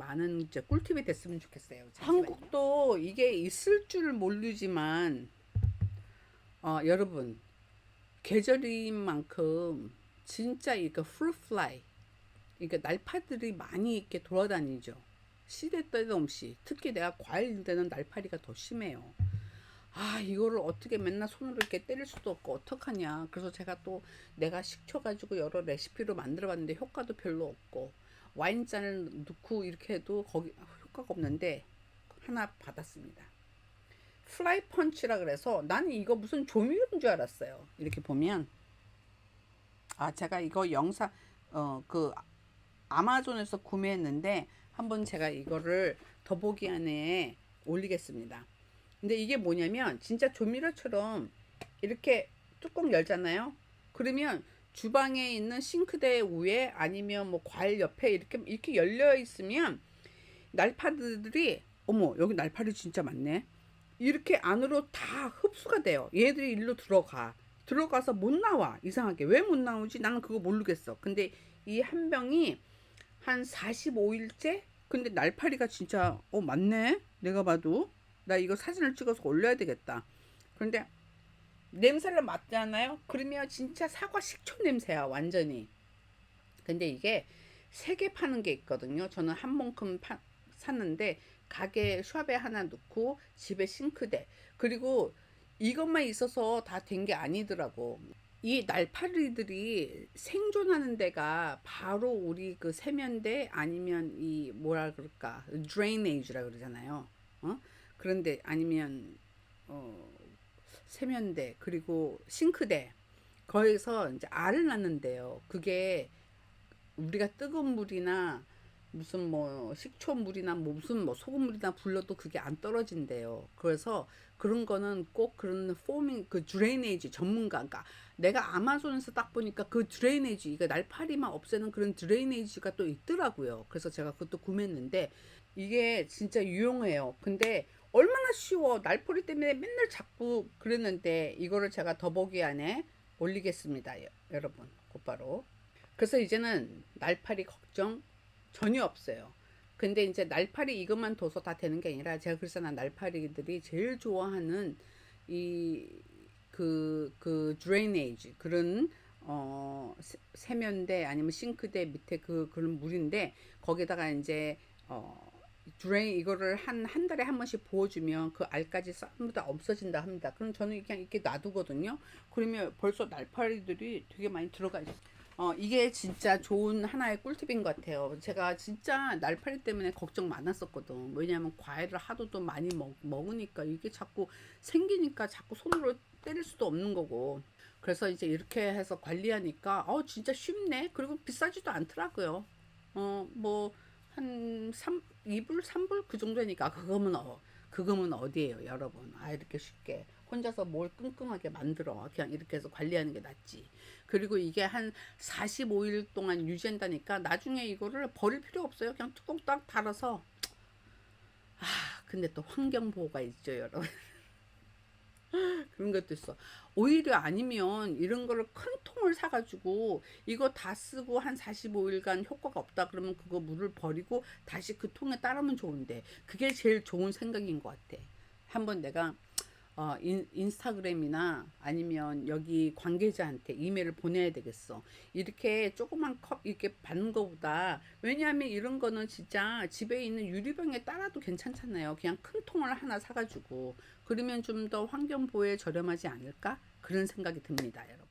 많은 이제 꿀팁이 됐으면 좋겠어요. 한국도 이게 있을 줄 모르지만 어, 여러분 계절인 만큼 진짜 이거 프루플라이 그러니까 날파들이 많이 이렇게 돌아다니죠. 시대 때도 없이 특히 내가 과일 되는 날파리가 더 심해요. 아 이거를 어떻게 맨날 손으로 이렇게 때릴 수도 없고 어떡하냐. 그래서 제가 또 내가 식초 가지고 여러 레시피로 만들어봤는데 효과도 별로 없고 와인잔을 넣고 이렇게 해도 거기 효과가 없는데 하나 받았습니다. 플라이 펀치라 그래서 나는 이거 무슨 조미료인 줄 알았어요. 이렇게 보면 아 제가 이거 영상 어 그 아마존에서 구매했는데 한번 제가 이거를 더보기 안에 올리겠습니다. 근데 이게 뭐냐면 진짜 조미료처럼 이렇게 뚜껑 열잖아요. 그러면 주방에 있는 싱크대 위에 아니면 뭐 과일 옆에 이렇게 이렇게 열려 있으면 날파들이 어머 여기 날파리 진짜 많네. 이렇게 안으로 다 흡수가 돼요. 얘들이 일로 들어가. 들어가서 못 나와. 이상하게. 왜 못 나오지? 나는 그거 모르겠어. 근데 이 한 병이 한 45일째? 근데 날파리가 진짜 어 맞네. 내가 봐도 나 이거 사진을 찍어서 올려야 되겠다. 그런데 냄새를 맡잖아요. 그러면 진짜 사과 식초 냄새야 완전히. 근데 이게 세 개 파는 게 있거든요. 저는 한 몸큼 파, 샀는데 가게 샵에 하나 넣고 집에 싱크대 그리고 이것만 있어서 다 된 게 아니더라고. 이 날파리들이 생존하는 데가 바로 우리 그 세면대 아니면 이 뭐라 그럴까 드레이네이지라 그러잖아요. 어? 그런데 아니면 어 세면대 그리고 싱크대 거기서 이제 알을 낳는데요. 그게 우리가 뜨거운 물이나 무슨 뭐 식초물이나 뭐 무슨 뭐 소금물이나 불러도 그게 안 떨어진대요. 그래서 그런 거는 꼭 그런 포밍 그 드레이네이지 전문가가 내가 아마존에서 딱 보니까 그 드레이네이지 이거 날파리만 없애는 그런 드레이네이지가 또 있더라고요. 그래서 제가 그것도 구매했는데 이게 진짜 유용해요. 근데 얼마나 쉬워 날파리 때문에 맨날 자꾸 그랬는데 이거를 제가 더보기 안에 올리겠습니다. 여- 여러분 곧바로. 그래서 이제는 날파리 걱정 전혀 없어요. 근데 이제 날파리 이것만 둬서 다 되는 게 아니라 제가 그랬잖아 날파리들이 제일 좋아하는 이 그그 드레이네이지 그런 어 세- 세면대 아니면 싱크대 밑에 그 그런 물인데 거기다가 이제 어 드레인 이거를 한 한 달에 한 번씩 부어주면 그 알까지 싹다 없어진다 합니다. 그럼 저는 그냥 이렇게 놔두거든요. 그러면 벌써 날파리들이 되게 많이 들어가 있어요. 어, 이게 진짜 좋은 하나의 꿀팁인 것 같아요. 제가 진짜 날파리 때문에 걱정 많았었거든. 왜냐하면 과일을 하도 또 많이 먹, 먹으니까 이게 자꾸 생기니까 자꾸 손으로 때릴 수도 없는 거고. 그래서 이제 이렇게 해서 관리하니까, 어, 진짜 쉽네. 그리고 비싸지도 않더라고요. 어, 뭐, 한 3, 2불, 3불 그 정도니까 그거면 어, 그거면 어디예요, 여러분. 아, 이렇게 쉽게. 혼자서 뭘 끙끙하게 만들어. 그냥 이렇게 해서 관리하는 게 낫지. 그리고 이게 한 45일 동안 유지한다니까 나중에 이거를 버릴 필요 없어요. 그냥 뚜껑 딱 달아서. 아, 근데 또 환경 보호가 있죠, 여러분. 그런 것도 있어. 오히려 아니면 이런 거를 큰 통을 사가지고 이거 다 쓰고 한 45일간 효과가 없다 그러면 그거 물을 버리고 다시 그 통에 따르면 좋은데 그게 제일 좋은 생각인 것 같아. 한번 내가 어, 인, 인스타그램이나 아니면 여기 관계자한테 이메일을 보내야 되겠어. 이렇게 조그만 컵 이렇게 받는 것보다 왜냐하면 이런 거는 진짜 집에 있는 유리병에 따라도 괜찮잖아요. 그냥 큰 통을 하나 사가지고 그러면 좀 더 환경 보호에 저렴하지 않을까 그런 생각이 듭니다, 여러분.